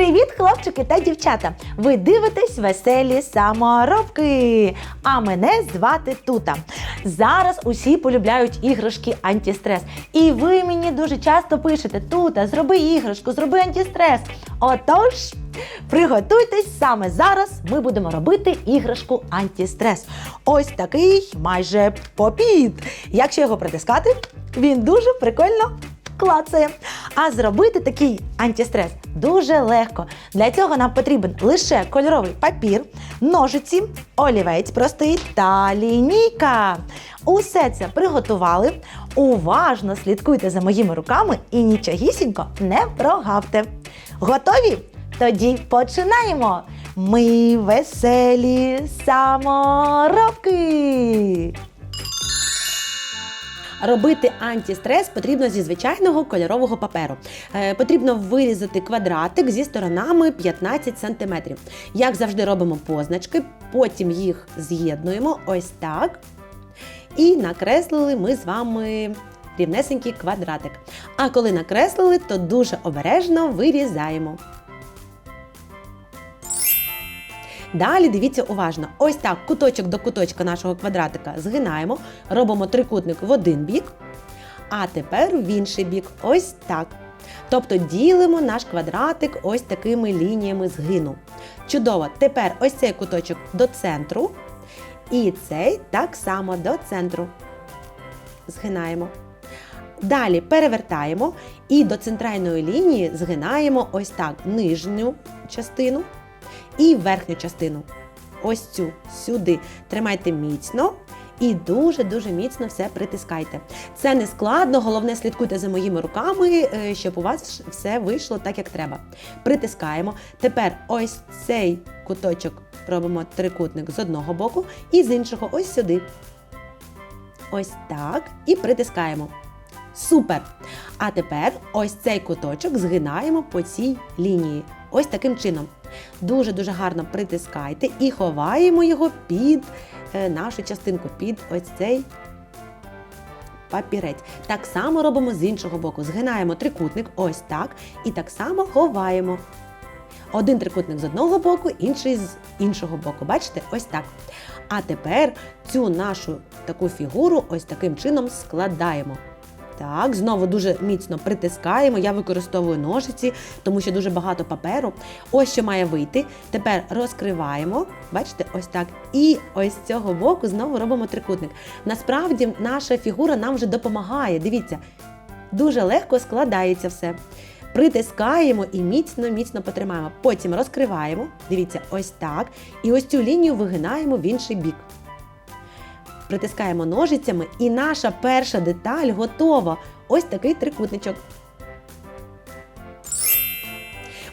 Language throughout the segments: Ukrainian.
Привіт, хлопчики та дівчата! Ви дивитесь веселі саморобки. А мене звати Тута. Зараз усі полюбляють іграшки антистрес. І ви мені дуже часто пишете: Тута, зроби іграшку, зроби антистрес. Отож, приготуйтесь саме зараз. Ми будемо робити іграшку антистрес. Ось такий майже попіт. Якщо його притискати, він дуже прикольно клацає. А зробити такий антистрес дуже легко. Для цього нам потрібен лише кольоровий папір, ножиці, олівець простий та лінійка. Усе це приготували. Уважно слідкуйте за моїми руками і нічогісінько не прогавте. Готові? Тоді починаємо! Ми веселі саморобки! Робити антистрес потрібно зі звичайного кольорового паперу. Е, потрібно вирізати квадратик зі сторонами 15 см. Як завжди робимо позначки, потім їх з'єднуємо ось так. І накреслили ми з вами рівнесенький квадратик. А коли накреслили, то дуже обережно вирізаємо. Далі дивіться уважно. Ось так куточок до куточка нашого квадратика згинаємо, робимо трикутник в один бік, а тепер в інший бік. Ось так. Тобто ділимо наш квадратик ось такими лініями згину. Чудово! Тепер ось цей куточок до центру. І цей так само до центру. Згинаємо. Далі перевертаємо і до центральної лінії згинаємо ось так нижню частину і верхню частину. Ось цю сюди. Тримайте міцно і дуже-дуже міцно все притискайте. Це не складно, головне слідкуйте за моїми руками, е, щоб у вас все вийшло так, як треба. Притискаємо. Тепер ось цей куточок робимо трикутник з одного боку і з іншого ось сюди. Ось так. І притискаємо. Супер! А тепер ось цей куточок згинаємо по цій лінії. Ось таким чином. Дуже-дуже гарно притискайте і ховаємо його під е, нашу частинку, під ось цей папірець. Так само робимо з іншого боку. Згинаємо трикутник, ось так, і так само ховаємо. Один трикутник з одного боку, інший з іншого боку. Бачите? Ось так. А тепер цю нашу таку фігуру ось таким чином складаємо. Так, знову дуже міцно притискаємо. Я використовую ножиці, тому що дуже багато паперу. Ось що має вийти. Тепер розкриваємо. Бачите, ось так. І ось з цього боку знову робимо трикутник. Насправді наша фігура нам вже допомагає. Дивіться, дуже легко складається все. Притискаємо і міцно-міцно потримаємо. Потім розкриваємо. Дивіться, ось так. І ось цю лінію вигинаємо в інший бік притискаємо ножицями, і наша перша деталь готова. Ось такий трикутничок.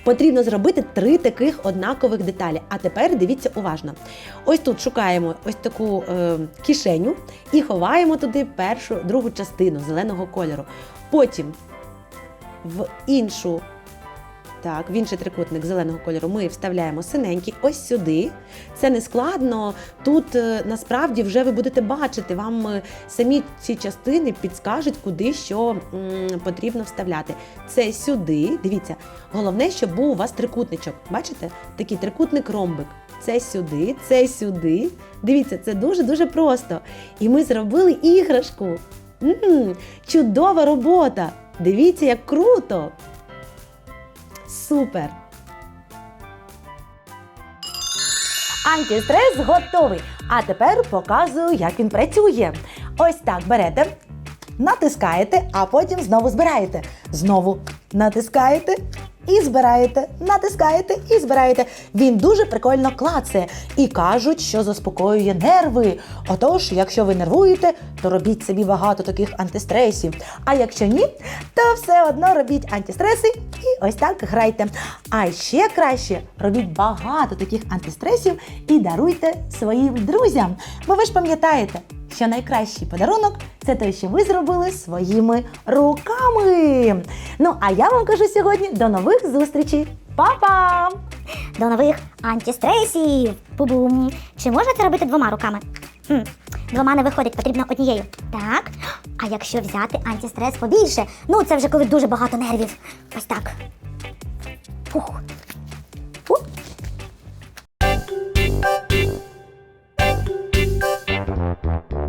Потрібно зробити три таких однакових деталі. А тепер дивіться уважно. Ось тут шукаємо ось таку е, кишеню і ховаємо туди першу другу частину зеленого кольору. Потім в іншу так, в інший трикутник зеленого кольору ми вставляємо синенький ось сюди. Це не складно. Тут е, насправді вже ви будете бачити, вам е, самі ці частини підскажуть, куди що м, потрібно вставляти. Це сюди. Дивіться, головне, щоб був у вас трикутничок. Бачите? Такий трикутник ромбик. Це сюди, це сюди. Дивіться, це дуже-дуже просто. І ми зробили іграшку. М-м, чудова робота! Дивіться, як круто! Супер! Антистрес готовий. А тепер показую, як він працює. Ось так берете, натискаєте, а потім знову збираєте. Знову натискаєте і збираєте, натискаєте і збираєте. Він дуже прикольно клацає. І кажуть, що заспокоює нерви. Отож, якщо ви нервуєте, то робіть собі багато таких антистресів. А якщо ні, то все одно робіть антистреси і ось так грайте. А ще краще робіть багато таких антистресів і даруйте своїм друзям. Бо ви ж пам'ятаєте, що найкращий подарунок це те, що ви зробили своїми руками. Ну а я вам кажу сьогодні до нових зустрічей. Па-па! До нових антистресів. Бу-бум. Чи можна це робити двома руками? Хм. Двома не виходить, потрібно однією. Так. А якщо взяти антистрес побільше? Ну, це вже коли дуже багато нервів. Ось так. Фух.